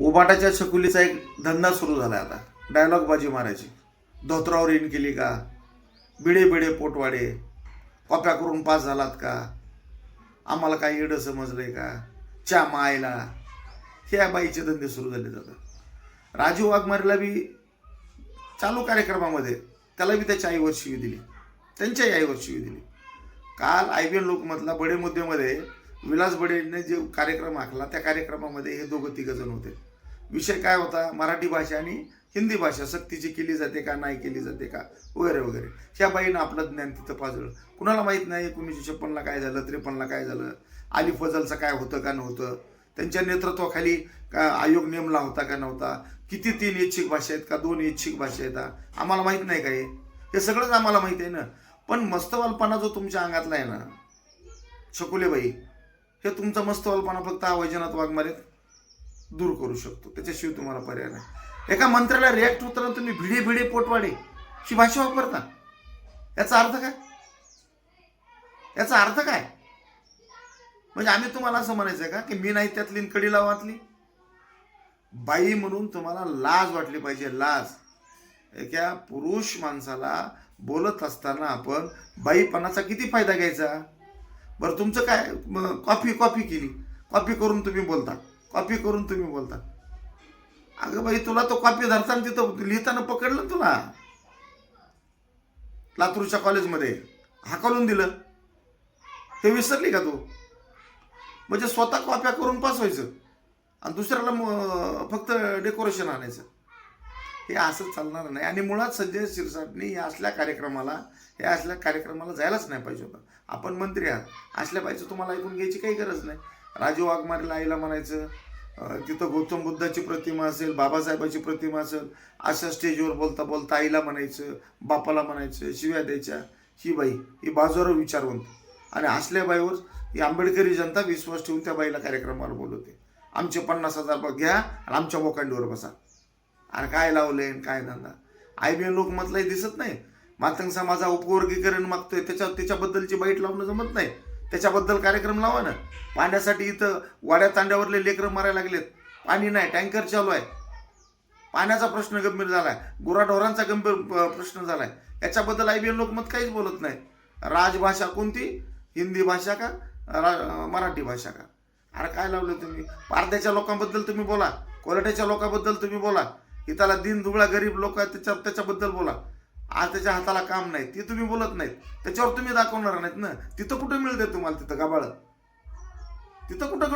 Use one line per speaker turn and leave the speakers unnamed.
उबाटाच्या छकुलीचा एक धंदा सुरू झाला आता. डायलॉग बाजी मारायची. धोत्रावर इन केली का? बिडे बिडे पोटवाडे. कॉप्या करून पास झालात का? आम्हाला काही एडं समजलंय का? च्या मायला. ह्या बाईचे धंदे सुरू झाले जातात राजू वाघमारीला बी चालू कार्यक्रमामध्ये त्याला बी त्याच्या आईवर शिवी दिली. त्यांच्याही आईवर शिवी दिली. काल आय बी एन लोकमतला बडे मुद्द्यामध्ये विलास बडेने जे कार्यक्रम आखला त्या कार्यक्रमामध्ये हे दोघं तिघजण होते. विषय काय होता? मराठी भाषा आणि हिंदी भाषा सक्तीची केली जाते का? नाही केली जाते का? वगैरे वगैरे. ह्या बाईनं आपलं ज्ञान तिथं पाजळलं. कुणाला माहीत नाही एकोणीसशे छप्पनला काय झालं त्रेपन्नला काय झालं अली फजलचं काय होतं का नव्हतं? त्यांच्या नेतृत्वाखाली का आयोग नेमला होता का नव्हता? किती तीन ऐच्छिक भाषा आहेत का? दोन ऐच्छिक भाषा आहेत. आम्हाला माहीत नाही का हे? सगळंच आम्हाला माहीत आहे ना? पण मस्तवालपणा जो तुमच्या अंगातला आहे ना शकुलेबाई हे तुमचा मस्तवालपणा फक्त हा वैजनाथ वाघमारेत? दूर करू शकतो. त्याच्याशिवाय तुम्हाला पर्याय नाही. एका मंत्र्याला रिॲक्ट होताना तुम्ही भिडे भिडे पोटवाडे ही भाषा वापरता. याचा अर्थ काय? याचा अर्थ काय? म्हणजे आम्ही तुम्हाला असं म्हणायचं आहे का की मी नाही त्यातली कडी लावातली. बाई म्हणून तुम्हाला लाज वाटली पाहिजे लाज. एका पुरुष माणसाला बोलत असताना आपण बाईपणाचा किती फायदा घ्यायचा? बरं तुमचं काय कॉफी कॉफी केली. कॉफी करून तुम्ही बोलता. कॉपी करून तुम्ही बोलता. अगं बाई तुला तो कॉपी धरताना तिथं लिहिताना पकडलं तुला? लातूरच्या कॉलेजमध्ये हाकलून दिलं. हे विसरली का तू? म्हणजे स्वतः कॉप्या करून पास व्हायचं. आणि दुसऱ्याला फक्त डेकोरेशन आणायचं. हे असं चालणार नाही. आणि मुळात संजय शिरसाटने या असल्या कार्यक्रमाला या असल्या कार्यक्रमाला जायलाच नाही पाहिजे होतं. आपण मंत्री आहात. असल्या पाहिजे तुम्हाला ऐकून घ्यायची काही गरज नाही. राजू वाघमारेला आईला म्हणायचं तिथं गौतम बुद्धाची प्रतिमा असेल बाबासाहेबाची प्रतिमा असेल अशा स्टेजवर बोलता बोलता आईला म्हणायचं बापाला म्हणायचं शिव्या द्यायच्या ही बाई ही बाजूवर विचारवंत. आणि असल्या बाईवर ही आंबेडकरी जनता विश्वास ठेवून त्या बाईला कार्यक्रमावर बोलवते. आमचे पन्नास हजार घ्या आणि आमच्या बोकांडीवर बसा. अरे काय लावले आणि काय धंदा? आय बी एन लोकमतलाही दिसत नाही. मातंग समाजा उपवर्गीकरण मागतोय. त्याच्या त्याच्याबद्दलची बाईट लावणं जमत नाही. त्याच्याबद्दल कार्यक्रम लावा ना. पाण्यासाठी इथं वाड्या तांड्यावरले लेकरं मारायला लागलेत. पाणी नाही टँकर चालू आहे. पाण्याचा प्रश्न गंभीर झालाय. गुराढोरांचा गंभीर प्रश्न प्रश्न झालाय. याच्याबद्दल आय बी एन लोकमत काहीच बोलत नाही. राजभाषा कोणती? हिंदी भाषा का? रा मराठी भाषा का? अरे काय लावलं तुम्ही? पारद्याच्या लोकांबद्दल तुम्ही बोला. कोलट्याच्या लोकांबद्दल तुम्ही बोला. त्याला दिन दुबळा गरीब लोक आहेत त्याच्या त्याच्याबद्दल बोला. आज त्याच्या हाताला काम नाही ते तुम्ही बोलत नाहीत. त्याच्यावर तुम्ही दाखवणार नाहीत ना. तिथं कुठं मिळते तुम्हाला तिथं गाबाळ? तिथं कुठं